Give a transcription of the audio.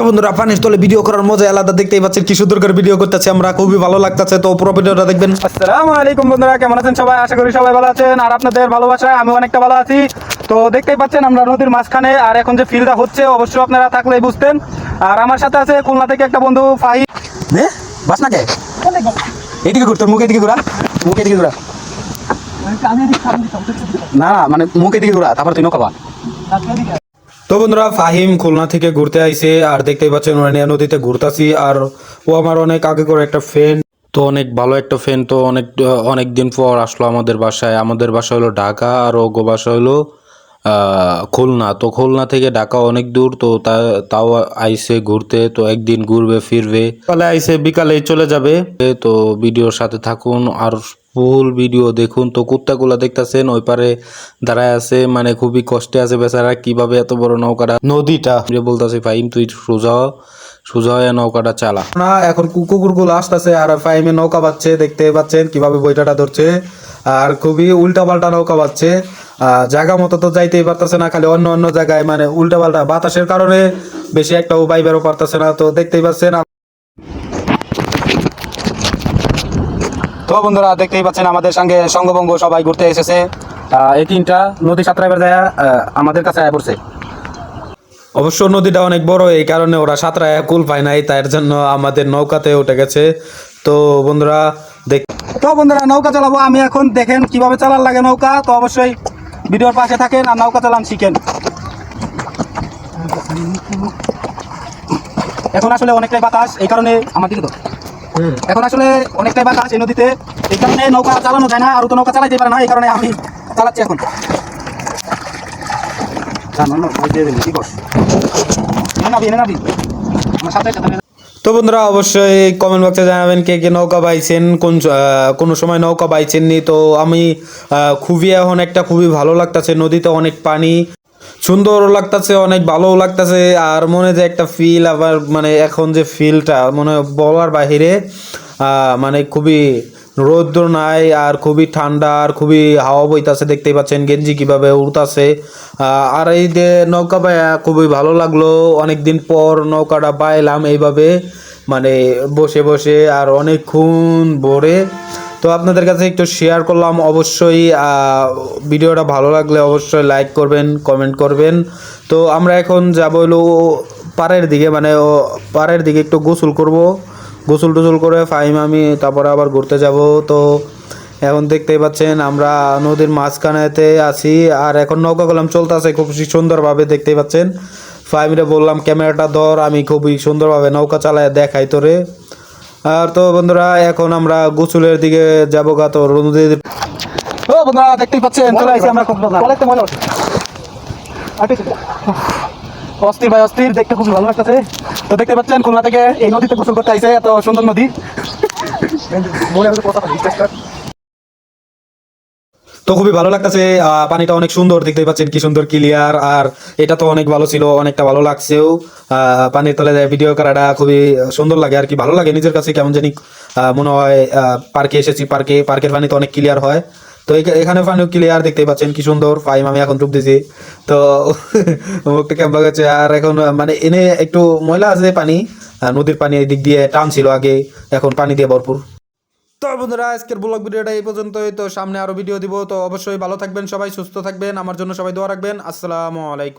তো বন্ধুরা পানির তলে ভিডিও করার মজা আলাদা দেখতেই পাচ্ছেন কি সুন্দর করে ভিডিও করতেছে আমরা খুবই ভালো লাগতেছে। তো পুরো ভিডিওটা দেখবেন। আসসালামু আলাইকুম বন্ধুরা কেমন আছেন সবাই? আশা করি সবাই ভালো আছেন আর আপনাদের ভালোবাসায় আমি অনেকটা ভালো আছি। তো দেখতেই পাচ্ছেন আমরা নদীর মাঝখানে আর এখন যে ফিলটা হচ্ছে অবশ্যই আপনারা থাকলেই বুঝতেন। আর আমার সাথে আছে খুলনা থেকে একটা বন্ধু ফাহি নে বাস না কে? এদিকে ঘুর তোর মুখ এদিকে ঘুরা। মুখ এদিকে ঘুরা। না না মানে মুখ এদিকে ঘোরা তারপর তুই নৌকা তো বন্ধুরা, ফাহিম খুলনা থেকে ঘুরতে আইছে, আর দেখতেই পাচ্ছেন ওরানিয়া নদীতে ঘুরতাছি, আর ও আমার অনেক আগে করে একটা ফ্রেন্ড তো অনেক ভালো একটা ফ্যান তো অনেক অনেক দিন পর আসলো আমাদের বাসায়। আমাদের বাসা হলো ঢাকা, আর ওগো বাসা হলো খুলনা। তো খুলনা থেকে ঢাকা অনেক দূর তো তাও আইসে ঘুরতে তো একদিন ঘুরবে ফিরবে। সকালে আইসে বিকালে চলে যাবে। তো ভিডিওর সাথে থাকুন আর ফুল ভিডিও দেখুন। তো কুত্তাগুলা দেখতাছেন ওই পারে দাঁড়ায় আছে মানে খুবই কষ্টে আছে বেচারা কীভাবে এত বড় নৌকাটা নদীটা। যে বলতেছে ফাইম তুই সোজা সোজা হয়ে নৌকাটা চালা। না এখন কুকুরগুলো আসতেছে আর ফাইমে নৌকা বাচ্ছে দেখতে পাচ্ছেন কীভাবে বইটাটা ধরছে। আর খুবই উল্টা পাল্টা নৌকা আহ, জায়গা মতো তো যাইতেই পারতেছে না খালি অন্য অন্য জায়গায় মানে উল্টা পাল্টা বাতাসের কারণে বেশি একটা উপায় বেরো পারতেছে না তো দেখতেই পাচ্ছেন তো বন্ধুরা দেখতেই পাচ্ছেন আমাদের সঙ্গে সঙ্গভঙ্গ সবাই ঘুরতে এসেছে। এই তিনটা নদী সাঁতরাইবার যায় আমাদের কাছে আয়া পড়ছে। অবশ্য নদীটা অনেক বড় এই কারণে ওরা সাঁতরায় কুল পায় নাই তার জন্য আমাদের নৌকাতে উঠে গেছে। তো বন্ধুরা দেখ। তো বন্ধুরা নৌকা চালাবো। আমি এখন দেখেন কীভাবে চালার লাগে নৌকা। তো অবশ্যই ভিডিওর পাশে থাকেন আর নৌকা চালান শিখেন। এখন আসলে অনেকটাই বাতাস এই কারণে আমার দিকে তো এখন আসলে অনেকটাই বাতাস এই নদীতে। এই কারণে নৌকা চালানো যায় না আর তো নৌকা চালাইতে পারে না এই কারণে আমি চালাচ্ছি এখন। নন, ওই দিয়ে দিলি, কি করস? এনে নাবি, এনে নাবি। আমার সাথে সাথে তো বন্ধুরা অবশ্যই কমেন্ট বক্সে জানাবেন কে কে নৌকা বাইছেন, কোন কোনো সময় নৌকা বাইছেননি। তো আমি খুবই এখন একটা খুবই ভালো লাগতেছে, নদীতে অনেক পানি, সুন্দরও লাগতেছে, অনেক ভালোও লাগতেছে, আর মনে যে একটা ফিল আবার মানে এখন যে ফিলটা মনে বলার বাহিরে মানে খুবই রৌদ্র নাই, আর খুবই ঠান্ডা, আর খুবই হাওয়া বইতাছে, দেখতেই পাচ্ছেন গেঞ্জি কীভাবে উড়তাছে। আর এই যে নৌকা বাইয়া খুবই ভালো লাগল। অনেকদিন পর নৌকাটা বাইলাম এইভাবে মানে বসে বসে আর অনেকক্ষণ ভরে। তো আপনাদের কাছে একটু শেয়ার করলাম, অবশ্যই ভিডিওটা ভালো লাগলে অবশ্যই লাইক করবেন কমেন্ট করবেন। তো আমরা এখন যাব হলো পাড়ের দিকে মানে পাড়ের দিকে একটু গোসল করব। গোসল টোসল করে ফাইম আমি তারপরে আবার ঘুরতে যাব। তো এখন দেখতেই পাচ্ছেন আমরা নদীর মাঝখানেতে আছি আর এখন নৌকা কলাম চলতেছে খুব সুন্দরভাবে দেখতেই পাচ্ছেন। ফাইমরে বললাম ক্যামেরাটা ধর আমি খুবই সুন্দরভাবে নৌকা চালায় দেখাই তোরে। আর তো বন্ধুরা এখন আমরা গোসলের দিকে যাব গা তো নদীর ও বন্ধুরা দেখতেই পাচ্ছেন চলে আমরা খুব অস্থির ভাই, অস্থির, দেখতে খুব ভালো লাগতেছে। তো দেখতে পাচ্ছেন, খুলনা থেকে এই নদীতে গোসল করতে আইছে, এত সুন্দর নদী। তো খুবই ভালো লাগতেছে পানিটা অনেক সুন্দর দেখতে পাচ্ছেন কি সুন্দর ক্লিয়ার আর এটা তো অনেক ভালো ছিল, অনেকটা ভালো লাগছেও। পানির তলে ভিডিও করাটা খুবই সুন্দর লাগে, আর কি ভালো লাগে নিজের কাছে, কেমন জানি মনে হয় পার্কে এসেছি পার্কে পার্কের পানি তো অনেক ক্লিয়ার হয়। তো এখানে ফাইনাল ক্লিয়ার দেখতে পাচ্ছেন কি সুন্দর ফাইম আমি এখন ডুব দিছি। তো মুখটা কেমন গেছে। আর এখন মানে এনে একটু ময়লা আছে পানি নদীর পানি দিক দিয়ে টান ছিল আগে, এখন পানি দিয়ে ভরপুর। তো বন্ধুরা, আজকের ব্লগ ভিডিওটা এই পর্যন্তই। তো সামনে আরও ভিডিও দিব। তো অবশ্যই ভালো থাকবেন সবাই, সুস্থ থাকবেন। আমার জন্য সবাই দোয়া রাখবেন। আসসালামু আলাইকুম।